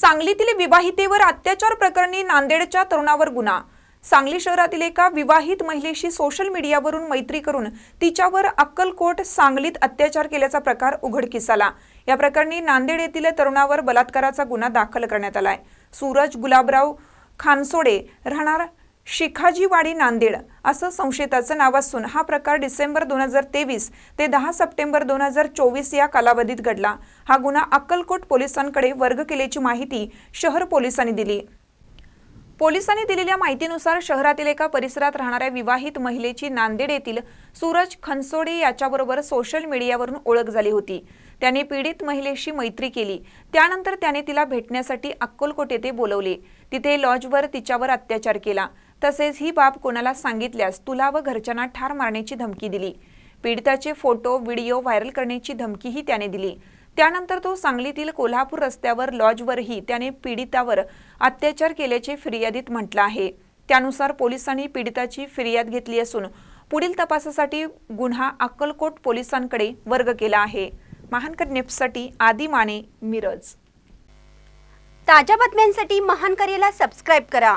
सांगलीतील विवाहितेवर अत्याचार प्रकरणी नांदेडच्या तरुणावर गुन्हा. सांगली शहरातील एका विवाहित महिलेशी सोशल मीडियावरून मैत्री करून तिच्यावर अक्कलकोट सांगलीत अत्याचार केल्याचा प्रकार उघडकीस आला या प्रकरणी नांदेड येथील तरुणावर बलात्काराचा गुन्हा दाखल करण्यात आलाय. सूरज गुलाबराव खानसोडे राहणार शिखाजीवाडी नांदेड असं संशयिताचं नाव असून हा प्रकार डिसेंबर दोन हजार तेवीस ते दहा सप्टेंबर दोन हजार चोवीस या कालावधीत घडला. हा गुन्हा अक्कलकोट पोलिसांकडे वर्ग केल्याची माहिती शहर पोलिसांनी दिली. पोलिसांनी दिलेल्या माहितीनुसार शहरातील एका परिसरात राहणाऱ्या विवाहित महिलेची नांदेड येथील सूरज खनसोडे याच्याबरोबर सोशल मीडियावरून ओळख झाली होती. त्याने पीडित महिलेशी मैत्री केली. त्यानंतर त्याने तिला भेटण्यासाठी अक्कलकोट येथे बोलवले. तिथे लॉजवर तिच्यावर अत्याचार केला. तसेच ही बाब कोणाला सांगितल्यास तुला व घरच्यांना ठार मारण्याची धमकी दिली. पीडिताचे फोटो व्हिडिओ व्हायरल करण्याची धमकीही त्याने दिली. त्यानंतर तो सांगलीतील कोल्हापूर रस्त्यावर लॉजवरही त्याने पीडितावर अत्याचार केल्याचे फिर्यादीत म्हटलं आहे. त्यानुसार पोलिसांनी पीडिताची फिर्याद घेतली असून पुढील तपासासाठी गुन्हा अक्कलकोट पोलिसांकडे वर्ग केला आहे. महानकर नेप्ससाठी आदी माने मिरज. ताज्या बातम्यांसाठी महानकरेला सबस्क्राईब करा.